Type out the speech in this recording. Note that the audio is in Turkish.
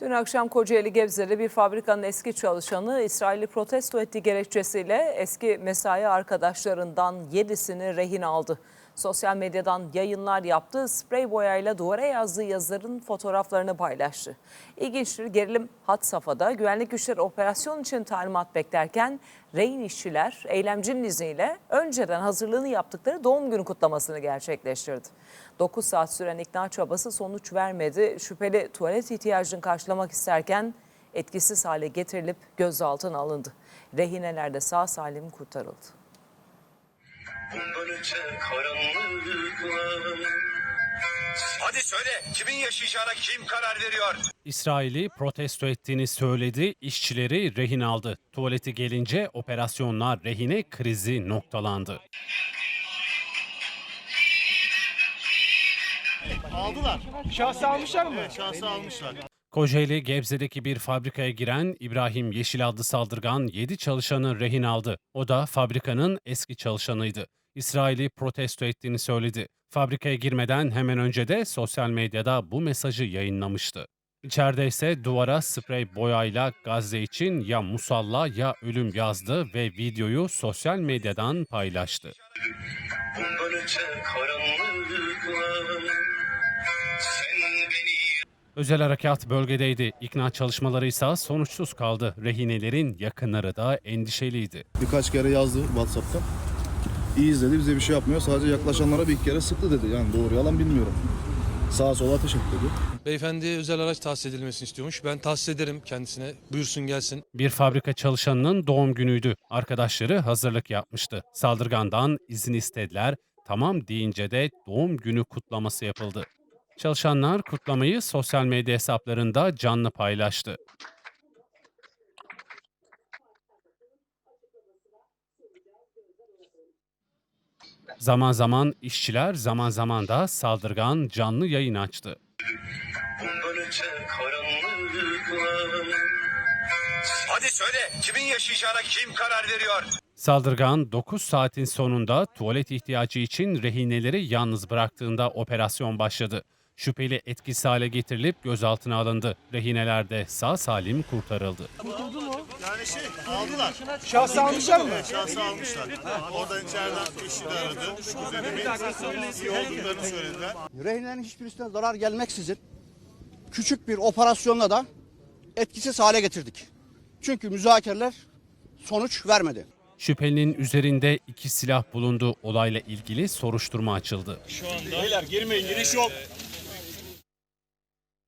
Dün akşam Kocaeli Gebze'de bir fabrikanın eski çalışanı İsrail'i protesto ettiği gerekçesiyle eski mesai arkadaşlarından 7'sini rehin aldı. Sosyal medyadan yayınlar yaptığı sprey boyayla duvara yazdığı yazıların fotoğraflarını paylaştı. İlginçtir gerilim hat safhada güvenlik güçleri operasyon için talimat beklerken rehin işçiler eylemcinin izniyle önceden hazırlığını yaptıkları doğum günü kutlamasını gerçekleştirdi. 9 saat süren ikna çabası sonuç vermedi. Şüpheli tuvalet ihtiyacını karşılamak isterken etkisiz hale getirilip gözaltına alındı. Rehineler de sağ salim kurtarıldı. Böylece karanlıklar Hadi söyle kimin yaşayacağına kim karar veriyor? İsrail'i protesto ettiğini söyledi, işçileri rehin aldı. Tuvaleti gelince operasyonlar rehine krizi noktalandı. Aldılar. Şahsı almışlar mı? şahsı almışlar. Kocaeli Gebze'deki bir fabrikaya giren İbrahim Yeşil adlı saldırgan 7 çalışanı rehin aldı. O da fabrikanın eski çalışanıydı. İsrail'i protesto ettiğini söyledi. Fabrikaya girmeden hemen önce de sosyal medyada bu mesajı yayınlamıştı. İçeride ise duvara sprey boyayla Gazze için ya musalla ya ölüm yazdı ve videoyu sosyal medyadan paylaştı. Özel harekat bölgedeydi. İkna çalışmaları ise sonuçsuz kaldı. Rehinelerin yakınları da endişeliydi. Birkaç kere yazdı WhatsApp'ta. İyi izledi bize bir şey yapmıyor. Sadece yaklaşanlara bir iki kere sıktı dedi. Yani doğru yalan bilmiyorum. Sağa sola ateş etti dedi. Beyefendi özel araç tahsis edilmesini istiyormuş. Ben tahsis ederim kendisine. Buyursun gelsin. Bir fabrika çalışanının doğum günüydü. Arkadaşları hazırlık yapmıştı. Saldırgandan izin istediler. Tamam deyince de doğum günü kutlaması yapıldı. Çalışanlar kutlamayı sosyal medya hesaplarında canlı paylaştı. Zaman zaman işçiler, zaman zaman da saldırgan canlı yayın açtı. Hadi söyle kimin yaşayacağına kim karar veriyor? Saldırgan 9 saatin sonunda tuvalet ihtiyacı için rehineleri yalnız bıraktığında operasyon başladı. Şüpheli etkisiz hale getirilip gözaltına alındı. Rehineler de sağ salim kurtarıldı. Yani şey aldılar. Şahsı almışlar mı? Şahsı almışlar. Oradan içeriden eşi de aradı. Şu kuzenimin iyi olduklarını söylediler. Rehinelerin hiçbirisine zarar gelmeksizin küçük bir operasyonla da etkisiz hale getirdik. Çünkü müzakereler sonuç vermedi. Şüphelinin üzerinde iki silah bulundu. Olayla ilgili soruşturma açıldı. Beyler girmeyin giriş yok.